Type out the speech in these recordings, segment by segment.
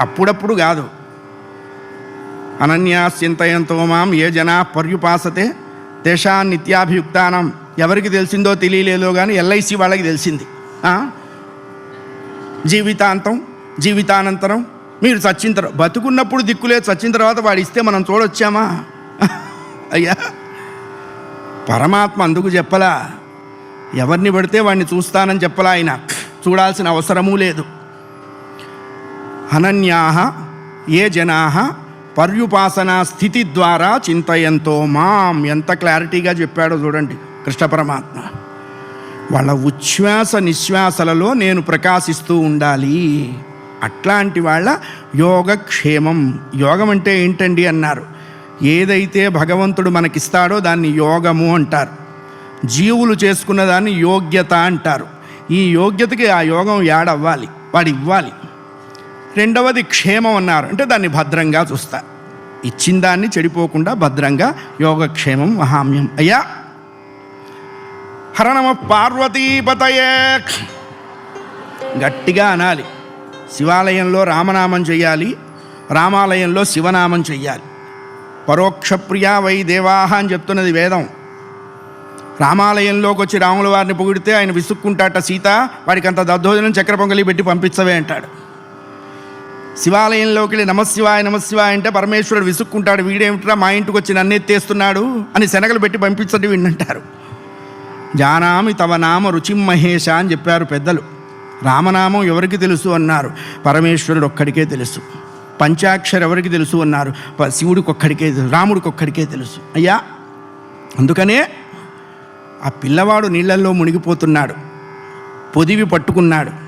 అప్పుడప్పుడు కాదు. అనన్యాశ్చింతయంతో మాం ఏ జనా పర్యుపాసతే దేశా నిత్యాభియుక్తానం. ఎవరికి తెలిసిందో తెలియలేదో కానీ ఎల్ఐసి వాళ్ళకి తెలిసింది. ఆ? జీవితాంతం జీవితానంతరం మీరు చచ్చిన తర్వాత బతుకున్నప్పుడు దిక్కులే చచ్చిన తర్వాత వాడు ఇస్తే మనం చూడొచ్చామా? అయ్యా! పరమాత్మ అందుకు చెప్పలా. ఎవరిని పడితే వాడిని చూస్తానని చెప్పలా ఆయన. చూడాల్సిన అవసరమూ లేదు. అనన్యాహ ఏ జనా పర్యుపాసనా స్థితి ద్వారా చింతయంతో మాం ఎంత క్లారిటీగా చెప్పాడో చూడండి కృష్ణ పరమాత్మ. వాళ్ళ ఉచ్ఛ్వాస నిశ్వాసలలో నేను ప్రకాశిస్తూ ఉండాలి. అట్లాంటి వాళ్ళ యోగక్షేమం యోగం అంటే ఏంటండి అన్నారు. ఏదైతే భగవంతుడు మనకిస్తాడో దాన్ని యోగము అంటారు. జీవులు చేసుకున్న దాన్ని యోగ్యత అంటారు. ఈ యోగ్యతకి ఆ యోగం యాడవ్వాలి వాడు ఇవ్వాలి రెండవది క్షేమం అన్నారు. అంటే దాన్ని భద్రంగా చూస్తా. ఇచ్చిన దాన్ని చెడిపోకుండా భద్రంగా యోగక్షేమం మహామ్యం. అయ్యా హరణమ పార్వతీపతయే. గట్టిగా అనాలి. శివాలయంలో రామనామం చెయ్యాలి. రామాలయంలో శివనామం చెయ్యాలి. పరోక్షప్రియ వై దేవాహ అని చెప్తున్నది వేదం. రామాలయంలోకి వచ్చి రాముల వారిని పొగిడితే ఆయన విసుక్కుంటాట సీత వాడికి అంత దద్దోజనం చక్ర పొంగలి పెట్టి పంపించవే అంటాడు. శివాలయంలోకి వెళ్ళి నమశివాయ నమశివాయ అంటే పరమేశ్వరుడు విసుక్కుంటాడు. వీడేమిట్రా మా ఇంటికి వచ్చి నన్ను ఎత్తేస్తున్నాడు? అని శనగలు పెట్టి పంపించండి వీడినంటారు. జానామి తవ నామ రుచిం మహేష అని చెప్పారు పెద్దలు. రామనామం ఎవరికి తెలుసు అన్నారు. పరమేశ్వరుడు ఒక్కడికే తెలుసు. పంచాక్షర ఎవరికి తెలుసు అన్నారు. ప- శివుడికి ఒక్కడికే తెలుసు. రాముడికి ఒక్కడికే తెలుసు. అయ్యా అందుకనే ఆ పిల్లవాడు నీళ్ళల్లో మునిగిపోతున్నాడు. పొదివి పట్టుకున్నాడు.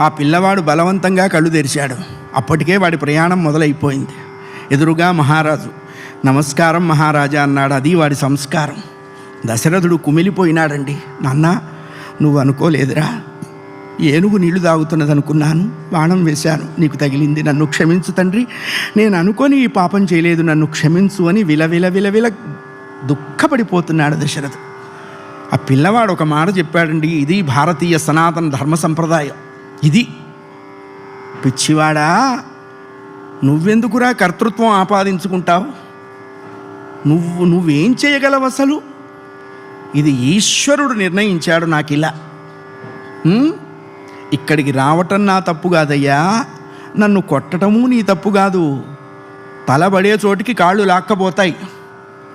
ఆ పిల్లవాడు బలవంతంగా కళ్ళు తెరిచాడు. అప్పటికే వాడి ప్రయాణం మొదలైపోయింది. ఎదురుగా మహారాజు. నమస్కారం మహారాజా అన్నాడు. అది వాడి సంస్కారం. దశరథుడు కుమిలిపోయినాడండి. నాన్న నువ్వు అనుకోలేదురా. ఏనుగు నీళ్ళు తాగుతున్నది అనుకున్నాను బాణం వేశాను. నీకు తగిలింది. నన్ను క్షమించు తండ్రి. నేను అనుకొని ఈ పాపం చేయలేదు. నన్ను క్షమించు అని విలవిల విలవిల దుఃఖపడిపోతున్నాడు దశరథుడు ఆ పిల్లవాడు ఒక మాట చెప్పాడండి. ఇది భారతీయ సనాతన ధర్మ సంప్రదాయం. ఇది. పిచ్చివాడా నువ్వెందుకురా కర్తృత్వం ఆపాదించుకుంటావు? నువ్వు నువ్వేం చేయగలవు అసలు? ఇది ఈశ్వరుడు నిర్ణయించాడు నాకు ఇలా ఇక్కడికి రావటం నా తప్పు కాదయ్యా. నన్ను కొట్టడము నీ తప్పు కాదు. తలబడే చోటికి కాళ్ళు లాక్కపోతాయి.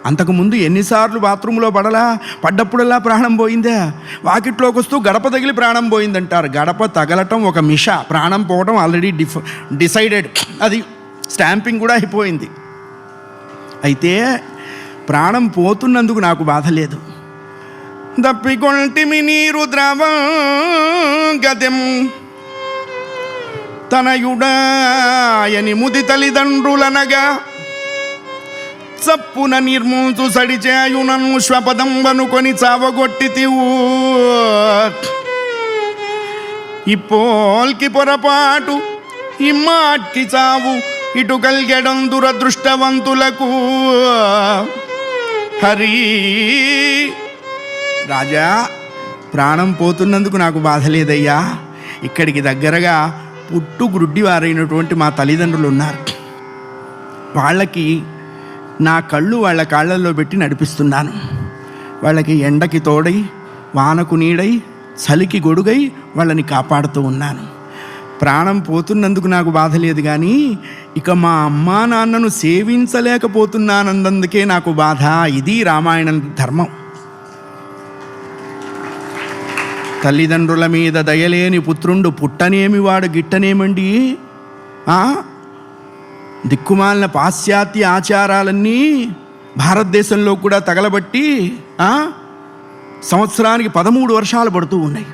అంతకుముందు ఎన్నిసార్లు బాత్రూంలో పడలా పడ్డప్పుడల్లా ప్రాణం పోయిందా? వాకిట్లోకి వస్తూ గడప తగిలి ప్రాణం పోయిందంటారు. గడప తగలటం ఒక మిష. ప్రాణం పోవటం ఆల్రెడీ డిఫ్ డిసైడెడ్. అది స్టాంపింగ్ కూడా అయిపోయింది. అయితే ప్రాణం పోతున్నందుకు నాకు బాధ లేదు. దప్పికొంటిమి నీరు ద్రవ గదెం. తనయుడాయని ముది తల్లిదండ్రులనగా చప్పున నిర్మూల్చు సడిచేయునను శ్వపదం వనుకొని చావగొట్టితివు. ఇప్పోల్కి పొరపాటు ఇమ్మాట్కి చావు ఇటు కలిగడం దురదృష్టవంతులకు. హరి రాజా ప్రాణం పోతున్నందుకు నాకు బాధ లేదయ్యా. ఇక్కడికి దగ్గరగా పుట్టు గ్రుడ్డివారైనటువంటి మా తల్లిదండ్రులు ఉన్నారు వాళ్ళకి నా కళ్ళు వాళ్ళ కాళ్ళల్లో పెట్టి నడిపిస్తున్నాను. వాళ్ళకి ఎండకి తోడై వానకు నీడై చలికి గొడుగై వాళ్ళని కాపాడుతూ ఉన్నాను. ప్రాణం పోతున్నందుకు నాకు బాధ లేదు కానీ ఇక మా అమ్మా నాన్నను సేవించలేకపోతున్నానందుకే నాకు బాధ. ఇది రామాయణం ధర్మం. తల్లిదండ్రుల మీద దయలేని పుత్రుండు పుట్టనేమి వాడు గిట్టనేమండి దిక్కుమాలిన పాశ్చాత్య ఆచారాలన్నీ భారతదేశంలో కూడా తగలబట్టి సంవత్సరానికి పదమూడు వర్షాలు పడుతూ ఉన్నాయి.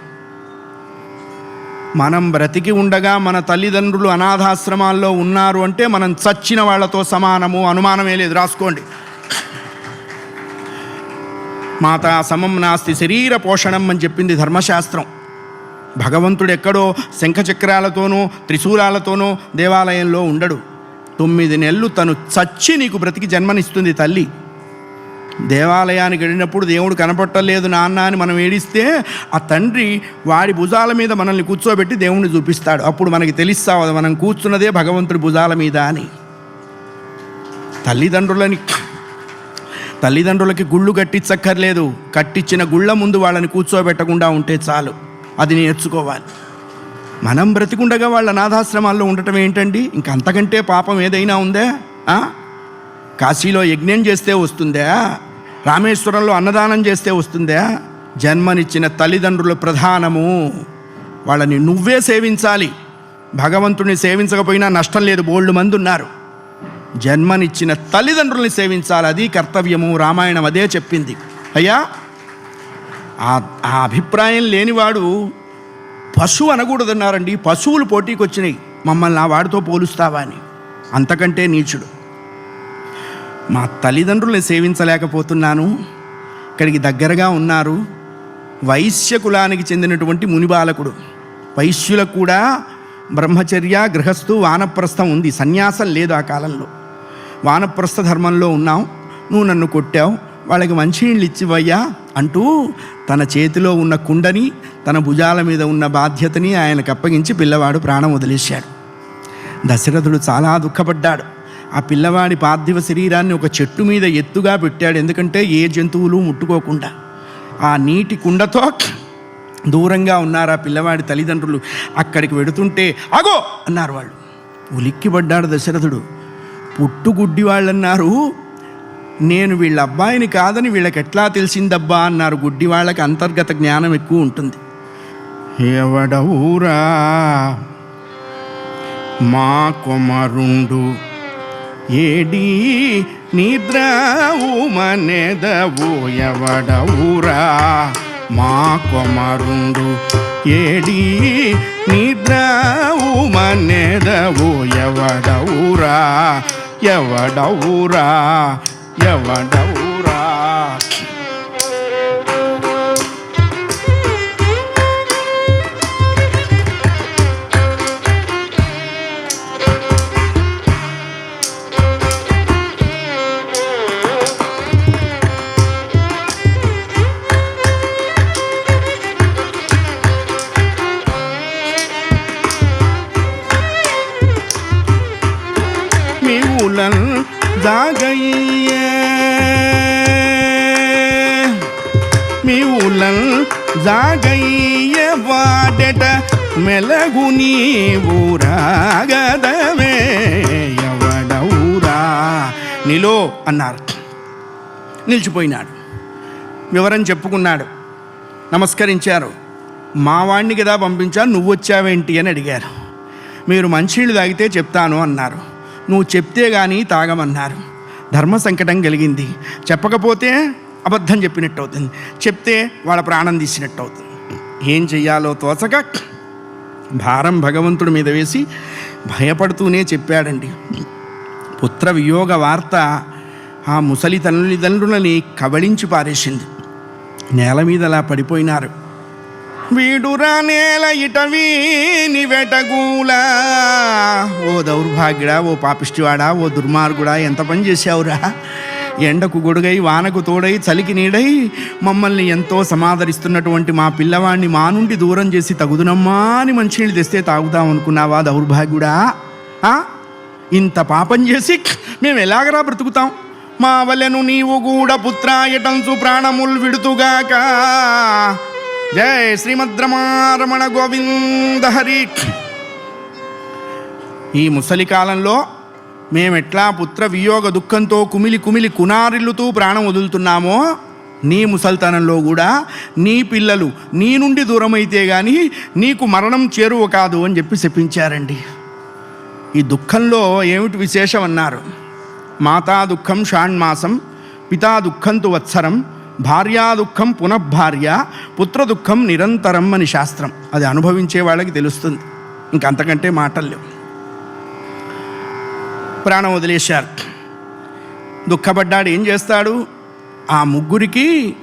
మనం బ్రతికి ఉండగా మన తల్లిదండ్రులు అనాథాశ్రమాల్లో ఉన్నారు అంటే మనం చచ్చిన వాళ్ళతో సమానము అనుమానమే లేదు. రాసుకోండి. మాతా సమం నాస్తి శరీర పోషణం అని చెప్పింది ధర్మశాస్త్రం. భగవంతుడు ఎక్కడో శంఖచక్రాలతోనూ త్రిశూలాలతోనూ దేవాలయంలో ఉండడు. తొమ్మిది నెలలు తను చచ్చి నీకు బ్రతికి జన్మనిస్తుంది తల్లి. దేవాలయానికి వెళ్ళినప్పుడు దేవుడు కనపట్టలేదు నాన్న అని మనం ఏడిస్తే ఆ తండ్రి వాడి భుజాల మీద మనల్ని కూర్చోబెట్టి దేవుణ్ణి చూపిస్తాడు. అప్పుడు మనకి తెలుస్తావు మనం కూర్చున్నదే భగవంతుడి భుజాల మీద అని. తల్లిదండ్రులని తల్లిదండ్రులకి గుళ్ళు కట్టించక్కర్లేదు. కట్టించిన గుళ్ళ ముందు వాళ్ళని కూర్చోబెట్టకుండా ఉంటే చాలు. అది నేర్చుకోవాలి. మనం బ్రతికుండగా వాళ్ళ నాథాశ్రమాల్లో ఉండటం ఏంటండి? ఇంకంతకంటే పాపం ఏదైనా ఉందా? కాశీలో యజ్ఞం చేస్తే వస్తుందా? రామేశ్వరంలో అన్నదానం చేస్తే వస్తుందా? జన్మనిచ్చిన తల్లిదండ్రులు ప్రధానము. వాళ్ళని నువ్వే సేవించాలి. భగవంతుని సేవించకపోయినా నష్టం లేదు బోల్డ్ మంది ఉన్నారు జన్మనిచ్చిన తల్లిదండ్రుల్ని సేవించాలి అది కర్తవ్యము రామాయణం అదే చెప్పింది. అయ్యా ఆ ఆ అభిప్రాయం లేనివాడు పశువు అనకూడదన్నారండి. పశువులు పోటీకి వచ్చినాయి మమ్మల్ని నా వాడితో పోలుస్తావా అని. అంతకంటే నీచుడు. మా తల్లిదండ్రుల్ని సేవించలేకపోతున్నాను. ఇక్కడికి దగ్గరగా ఉన్నారు. వైశ్య కులానికి చెందినటువంటి మునిబాలకుడు వైశ్యులకు కూడా బ్రహ్మచర్య గృహస్థు వానప్రస్థం ఉంది. సన్యాసం లేదు ఆ కాలంలో. వానప్రస్థ ధర్మంలో ఉన్నావు. నువ్వు నన్ను కొట్టావు. వాళ్ళకి మంచినీళ్ళు ఇచ్చివయ్యా అంటూ తన చేతిలో ఉన్న కుండని తన భుజాల మీద ఉన్న బాధ్యతని ఆయనకు అప్పగించి పిల్లవాడు ప్రాణం వదిలేశాడు. దశరథుడు చాలా దుఃఖపడ్డాడు. ఆ పిల్లవాడి పార్థివ శరీరాన్ని ఒక చెట్టు మీద ఎత్తుగా పెట్టాడు. ఎందుకంటే ఏ జంతువులు ముట్టుకోకుండా. ఆ నీటి కుండతో దూరంగా ఉన్నారు ఆ పిల్లవాడి తల్లిదండ్రులు. అక్కడికి వెడుతుంటే అగో! అన్నారు వాళ్ళు. ఉలిక్కిపడ్డాడు దశరథుడు. పుట్టుగుడ్డి వాళ్ళన్నారు నేను వీళ్ళ అబ్బాయిని కాదని వీళ్ళకి ఎట్లా తెలిసిందబ్బా అన్నారు గుడ్డి వాళ్ళకి అంతర్గత జ్ఞానం ఎక్కువ ఉంటుంది. ఎవడవురా మా కొమరుండు ఏడి నిద్రావు మನೆదవు ఎవడవురా మా కొమరుండు ఏడి నిద్రావు మನೆదవు ఎవడవురా ఎవడవురా ఎవడవురా మివులన్ జాగయ్యే మివులన్ జాగయ్య వాడట మెలగు నీవురాగదమే ఎవడవురా నిలో అన్నారు. నిలిచిపోయినాడు. వివరం చెప్పుకున్నాడు. నమస్కరించారు. మా వాడిని కదా పంపించాను నువ్వు వచ్చావేంటి అని అడిగారు. మీరు మంచినీళ్ళు తాగితే చెప్తాను అన్నారు. నువ్వు చెప్తే కానీ తాగమన్నారు. ధర్మ సంకటం కలిగింది. చెప్పకపోతే అబద్ధం చెప్పినట్టు అవుతుంది చెప్తే వాళ్ళ ప్రాణం తీసినట్టు అవుతుంది ఏం చెయ్యాలో తోచక భారం భగవంతుడి మీద వేసి భయపడుతూనే చెప్పాడండి. పుత్ర వియోగ వార్త ఆ ముసలి తల్లిదండ్రులని కబళించి పారేసింది. నేల మీద అలా పడిపోయినారు. వీడురా నేల ఇటవీ వెటగూలా. ఓ దౌర్భాగ్యుడా ఓ పాపిష్టివాడా ఓ దుర్మార్గుడా ఎంత పని చేశావురా? ఎండకు గొడుగై వానకు తోడై చలికి నీడై మమ్మల్ని ఎంతో సమాదరిస్తున్నటువంటి మా పిల్లవాడిని మా నుండి దూరం చేసి తగుదునమ్మా అని మంచినీళ్ళు తెస్తే తాగుదాం అనుకున్నావా దౌర్భాగ్యుడా? ఆ? ఇంత పాపం చేసి మేము ఎలాగరా బ్రతుకుతాం? మా వలెను నీవు కూడా పుత్రాయటంచు ప్రాణముల్ విడుతుగాక. జయ శ్రీమద్రమారమణ గోవింద హరి. ఈ ముసలి కాలంలో మేమెట్లా పుత్ర వియోగ దుఃఖంతో కుమిలి కుమిలి కునారిల్లుతూ ప్రాణం వదులుతున్నామో నీ ముసల్తనంలో కూడా నీ పిల్లలు నీ నుండి దూరమైతే కానీ నీకు మరణం చేరువ కాదు అని చెప్పి చెప్పించారండి ఈ దుఃఖంలో ఏమిటి విశేషం అన్నారు మాతా దుఃఖం షాణ్మాసం పితా దుఃఖంతు వత్సరం భార్యా దుఃఖం పునఃభార్య పుత్ర దుఃఖం నిరంతరం అని శాస్త్రం. అది అనుభవించే వాళ్ళకి తెలుస్తుంది. ఇంకంతకంటే మాటలు లేవు. ప్రాణం వదిలేశారు. దుఃఖపడ్డాడు ఏం చేస్తాడు? ఆ ముగ్గురికి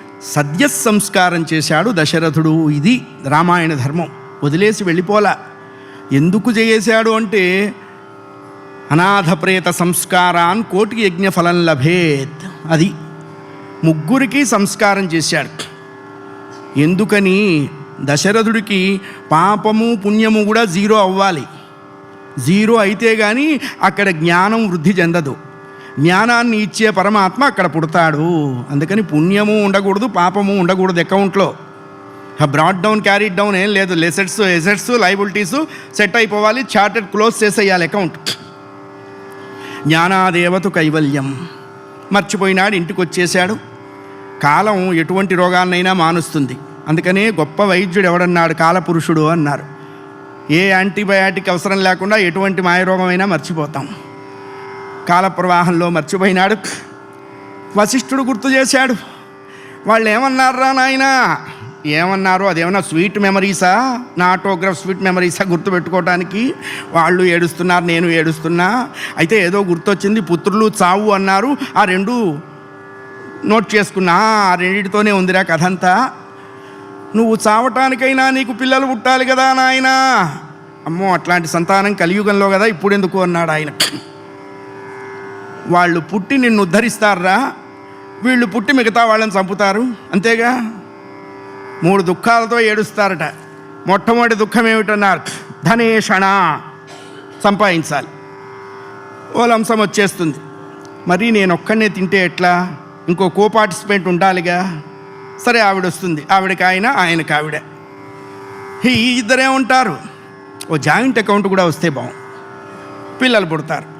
సంస్కారం చేశాడు దశరథుడు. ఇది రామాయణ ధర్మం. వదిలేసి వెళ్ళిపోలా. ఎందుకు చేశాడు అంటే అనాథ ప్రేత సంస్కారాన్ కోటి యజ్ఞ ఫలం లభేత్. అది ముగ్గురికి సంస్కారం చేశాడు. ఎందుకని? దశరథుడికి పాపము పుణ్యము కూడా జీరో అవ్వాలి. జీరో అయితే కానీ అక్కడ జ్ఞానం వృద్ధి చెందదు. జ్ఞానాన్ని ఇచ్చే పరమాత్మ అక్కడ పుడతాడు. అందుకని పుణ్యము ఉండకూడదు పాపము ఉండకూడదు అకౌంట్లో. బ్రాడ్ డౌన్ క్యారీ డౌన్ ఏం లేదు. లెసెట్స్ ఎసెట్స్ లైబిలిటీస్ సెట్ అయిపోవాలి చార్టెడ్ క్లోజ్ చేసేయాలి అకౌంట్. జ్ఞానాదేవతు కైవల్యం. మర్చిపోయినాడు ఇంటికి వచ్చేసాడు కాలం ఎటువంటి రోగాన్నైనా మానుస్తుంది. అందుకనే గొప్ప వైద్యుడు ఎవడన్నాడు కాలపురుషుడు అన్నారు. ఏ యాంటీబయాటిక్ అవసరం లేకుండా ఎటువంటి మాయరోగమైనా మర్చిపోతాం. కాల ప్రవాహంలో మర్చిపోయినాడు. వశిష్ఠుడు గుర్తు చేశాడు. వాళ్ళు ఏమన్నారా నాయనా? ఏమన్నారు అదేమన్నా స్వీట్ మెమరీసా? నా ఆటోగ్రాఫ్ స్వీట్ మెమరీసా గుర్తుపెట్టుకోవడానికి వాళ్ళు ఏడుస్తున్నారు నేను ఏడుస్తున్నా. అయితే ఏదో గుర్తొచ్చింది పుత్రులు చావు అన్నారు. ఆ రెండు నోట్ చేసుకున్నా. ఆ రెండింటితోనే ఉందిరా కథ అంతా నువ్వు చావటానికైనా నీకు పిల్లలు పుట్టాలి కదా నాయనా? అమ్మో అట్లాంటి సంతానం కలియుగంలో కదా ఇప్పుడు ఎందుకు అన్నాడు ఆయన. వాళ్ళు పుట్టి నిన్ను ఉద్ధరిస్తారా? వీళ్ళు పుట్టి మిగతా వాళ్ళని చంపుతారు? అంతేగా? మూడు దుఃఖాలతో ఏడుస్తారట. మొట్టమొదటి దుఃఖం ఏమిటన్నారు? ధనేషణ సంపాదించాలి. ఓ లంసం వచ్చేస్తుంది. మరి నేను ఒక్కనే తింటే ఎట్లా? ఇంకో కో పార్టిసిపెంట్ ఉండాలిగా? సరే ఆవిడ వస్తుంది ఆవిడకి ఆయన ఆయనకి ఆవిడ. ఈ ఇద్దరే ఉంటారు. ఓ జాయింట్ అకౌంట్ కూడా వస్తే బాగుంది పిల్లలు పుడతారు.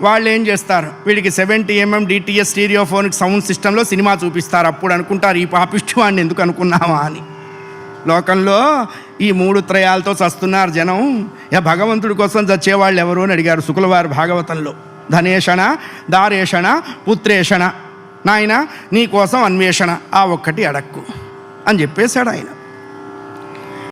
వాళ్ళు ఏం చేస్తారు వీడికి seventy MM DTS stereophonic sound సిస్టంలో సినిమా చూపిస్తారు. అప్పుడు అనుకుంటారు ఈ పాపిష్టి వాడిని ఎందుకు అనుకున్నావా? అని. లోకంలో ఈ మూడు త్రయాలతో చస్తున్నారు జనం. యా భగవంతుడి కోసం చచ్చేవాళ్ళు ఎవరు అని అడిగారు శుక్లవారి భాగవతంలో. ధనేషణ దారేషణ పుత్రేషణ నాయన నీ కోసం అన్వేషణ. ఆ ఒక్కటి అడక్కు అని చెప్పేశాడు ఆయన.